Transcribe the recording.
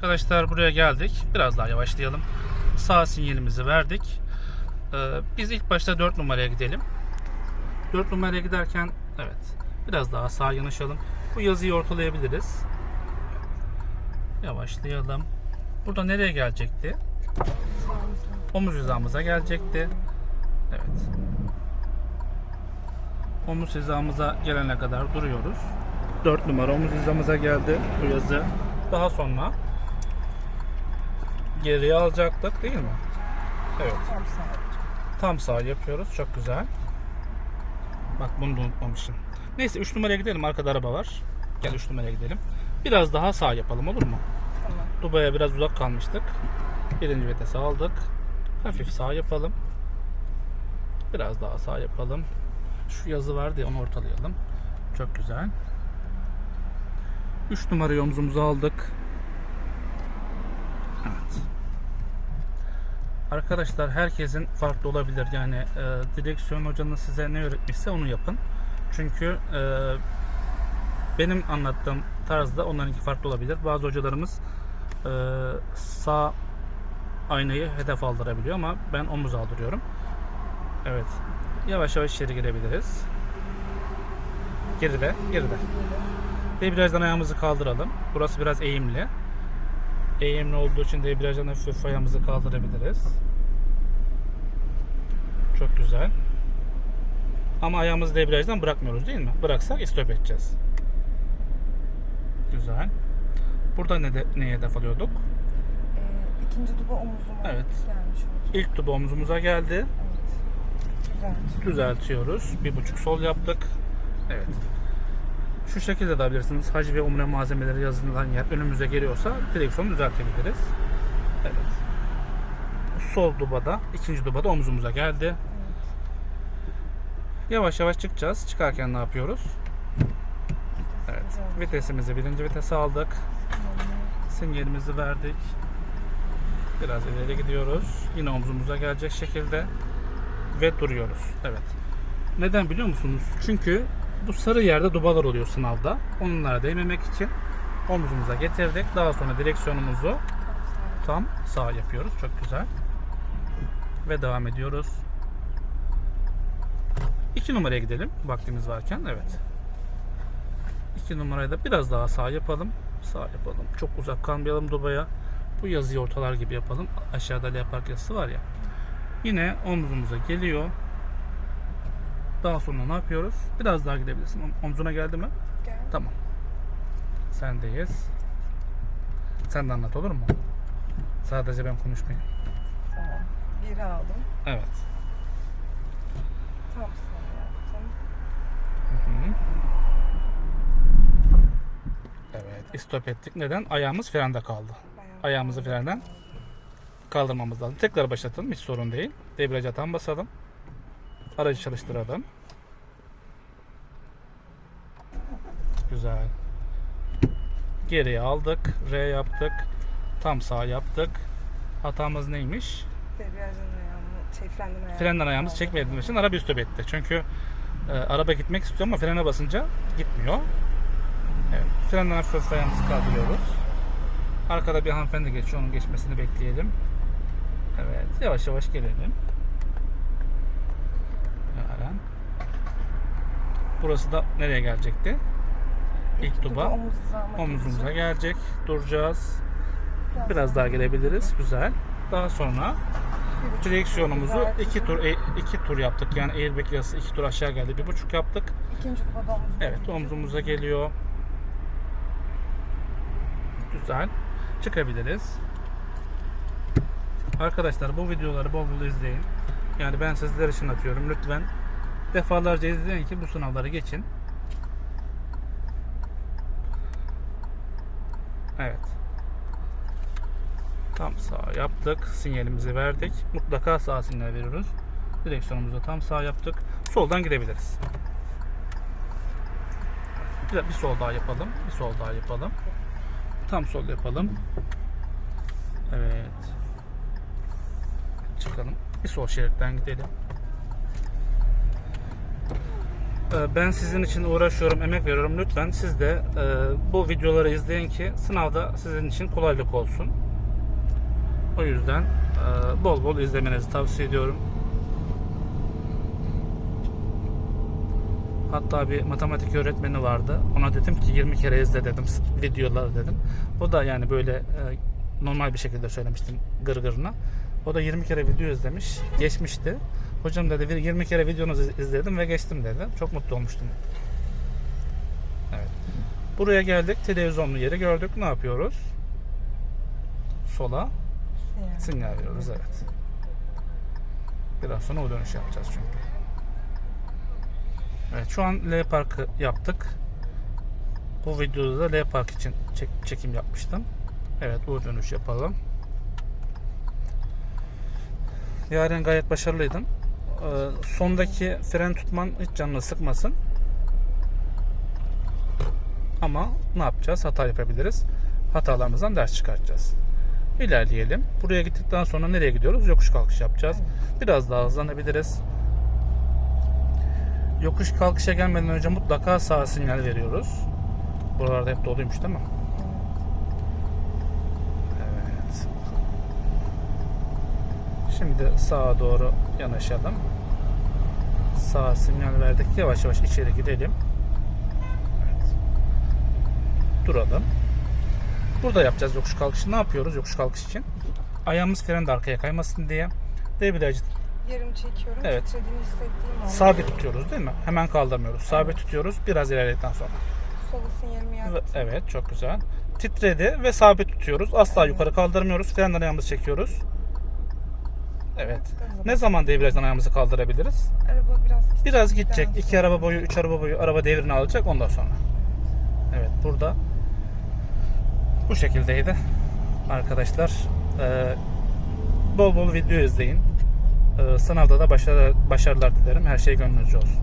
Arkadaşlar buraya geldik. Biraz daha yavaşlayalım. Sağ sinyalimizi verdik. Ee, biz ilk başta 4 numaraya gidelim. 4 numaraya giderken evet biraz daha sağa yanaşalım. Bu yazıyı ortalayabiliriz. Yavaşlayalım. Burada nereye gelecekti? Omuz hizamıza gelecekti. Evet. Omuz hizamıza gelene kadar duruyoruz. 4 numara omuz hizamıza geldi bu yazı. Daha sonra geriye alacaktık değil mi? Evet. Tam sağ. Tam sağ yapıyoruz. Çok güzel. Bak bunu da unutmamışım. Neyse 3 numaraya gidelim. Arkada araba var. Gel 3 numaraya gidelim. Biraz daha sağ yapalım olur mu? Tamam. Dubai'ye biraz uzak kalmıştık. Birinci vitesi aldık. Hafif sağ yapalım. Biraz daha sağ yapalım. Şu yazı vardı ya onu ortalayalım. Çok güzel. 3 numarayı omzumuza aldık. Evet. Arkadaşlar herkesin farklı olabilir. Yani e, direksiyon hocanız size ne öğretmişse onu yapın. Çünkü e, benim anlattığım tarzda onlarınki farklı olabilir. Bazı hocalarımız e, sağ aynayı hedef aldırabiliyor ama ben omuz aldırıyorum. Evet. Yavaş yavaş içeri girebiliriz. Geride, geride. Debriyajdan ayağımızı kaldıralım. Burası biraz eğimli. Eğimli olduğu için debriyajdan hafif ayağımızı kaldırabiliriz. Çok güzel. Ama ayağımızı debriyajdan bırakmıyoruz değil mi? Bıraksak istop edeceğiz. Güzel. Burada ne de, neye hedef alıyorduk? Ee, ikinci duba omuzuma Evet. gelmiş olacak. İlk tuba omzumuza geldi. Evet. Güzel. Düzeltiyoruz. Bir buçuk sol yaptık. Evet. Şu şekilde de alabilirsiniz. Hac ve umre malzemeleri yazılan yer önümüze geliyorsa direksiyonu düzeltebiliriz. Evet. Sol dubada, ikinci dubada omzumuza geldi. Yavaş yavaş çıkacağız. Çıkarken ne yapıyoruz? Evet. Vitesimizi birinci vitese aldık. Sinyalimizi verdik. Biraz ileri gidiyoruz. Yine omzumuza gelecek şekilde ve duruyoruz. Evet. Neden biliyor musunuz? Çünkü bu sarı yerde dubalar oluyor sınavda. Onlara değmemek için omzumuza getirdik. Daha sonra direksiyonumuzu Tam sağ. yapıyoruz. Çok güzel. Ve devam ediyoruz. 2 numaraya gidelim. Vaktimiz varken. Evet. 2 numarayı da biraz daha sağ yapalım. Sağ yapalım. Çok uzak kalmayalım Dubai'ye. Bu yazıyı ortalar gibi yapalım. Aşağıda L park yazısı var ya. Yine omzumuza geliyor. Daha sonra ne yapıyoruz? Biraz daha gidebilirsin. Om- Omzuna geldi mi? Gel. Tamam. Sendeyiz. Sen de anlat olur mu? Sadece ben konuşmayayım. Tamam. Geri aldım. Evet. Tam sağ yaptım. Hı hı. Evet. istop ettik. Neden? Ayağımız frende kaldı. Ayağımızı frenden kaldırmamız lazım. Tekrar başlatalım. Hiç sorun değil. Debriyaja tam basalım. Aracı çalıştıralım. Güzel. Geriye aldık. R yaptık. Tam sağ yaptık. Hatamız neymiş? Debriyajdan ayağımı, şey frenden ayağımı. Frenden ayağımızı çekmediğimiz için araba üstü etti. Çünkü e, araba gitmek istiyor ama frene basınca gitmiyor. Evet. Frenden hafif ayağımızı kaldırıyoruz. Arkada bir hanımefendi geçiyor. Onun geçmesini bekleyelim. Evet. Yavaş yavaş gelelim. Burası da nereye gelecekti? İlk duba Omuzumuza gelecek. Duracağız. Biraz daha gelebiliriz. Güzel. Daha sonra Direksiyonumuzu iki tur e, iki tur yaptık. Yani airbag yazısı iki tur aşağı geldi. Bir buçuk yaptık. İkinci duba omuz. Evet omzumuza geliyor. Güzel. Çıkabiliriz. Arkadaşlar bu videoları bol bol izleyin. Yani ben sizler için atıyorum. Lütfen defalarca izleyin ki bu sınavları geçin. Evet. Tam sağ yaptık. Sinyalimizi verdik. Mutlaka sağ sinyal veriyoruz. Direksiyonumuzu tam sağ yaptık. Soldan gidebiliriz. Bir, bir sol daha yapalım. Bir sol daha yapalım. Tam sol yapalım. Evet. Çıkalım. Bir sol şeritten gidelim. E, ben sizin için uğraşıyorum, emek veriyorum. Lütfen siz de e, bu videoları izleyin ki sınavda sizin için kolaylık olsun. O yüzden e, bol bol izlemenizi tavsiye ediyorum. Hatta bir matematik öğretmeni vardı. Ona dedim ki 20 kere izle dedim videoları dedim. O da yani böyle e, normal bir şekilde söylemiştim gırgırına. O da 20 kere video izlemiş, geçmişti. Hocam dedi "Bir 20 kere videonuzu izledim ve geçtim dedi. Çok mutlu olmuştum. Evet. Buraya geldik. Televizyonlu yeri gördük. Ne yapıyoruz? Sola sinyal veriyoruz. Evet. Biraz sonra o dönüş yapacağız çünkü. Evet şu an L Park'ı yaptık. Bu videoda da L Park için çek- çekim yapmıştım. Evet bu dönüş yapalım. Yaren gayet başarılıydın. Ee, sondaki fren tutman hiç canını sıkmasın. Ama ne yapacağız? Hata yapabiliriz. Hatalarımızdan ders çıkartacağız. İlerleyelim. Buraya gittikten sonra nereye gidiyoruz? Yokuş kalkış yapacağız. Biraz daha hızlanabiliriz. Yokuş kalkışa gelmeden önce mutlaka sağ sinyal veriyoruz. Buralarda hep doluymuş değil mi? Evet. Şimdi sağa doğru yanaşalım. Sağ sinyal verdik. Yavaş yavaş içeri gidelim. Evet. Duralım. Burada yapacağız yokuş kalkışı. Ne yapıyoruz yokuş kalkış için? Ayağımız frende arkaya kaymasın diye. Debriyajı Yarım çekiyorum. Evet. Titrediğini hissettiğim an. sabit tutuyoruz değil mi? Hemen kaldırmıyoruz. Sabit tutuyoruz. Biraz ilerledikten sonra. Solu sinyalimi yaptım. Evet çok güzel. Titredi ve sabit tutuyoruz. Asla yukarı kaldırmıyoruz. Frenden ayağımızı çekiyoruz. Evet. Gaza Ne zaman debriyajdan ayağımızı kaldırabiliriz? Araba biraz Biraz gidecek. titredikten iki sonra. araba boyu, üç araba boyu araba devrini alacak ondan sonra. Evet burada bu şekildeydi. Arkadaşlar Ee, bol bol video izleyin. Ee, sınavda da başarı, başarılar dilerim. Her şey gönlünüzce olsun.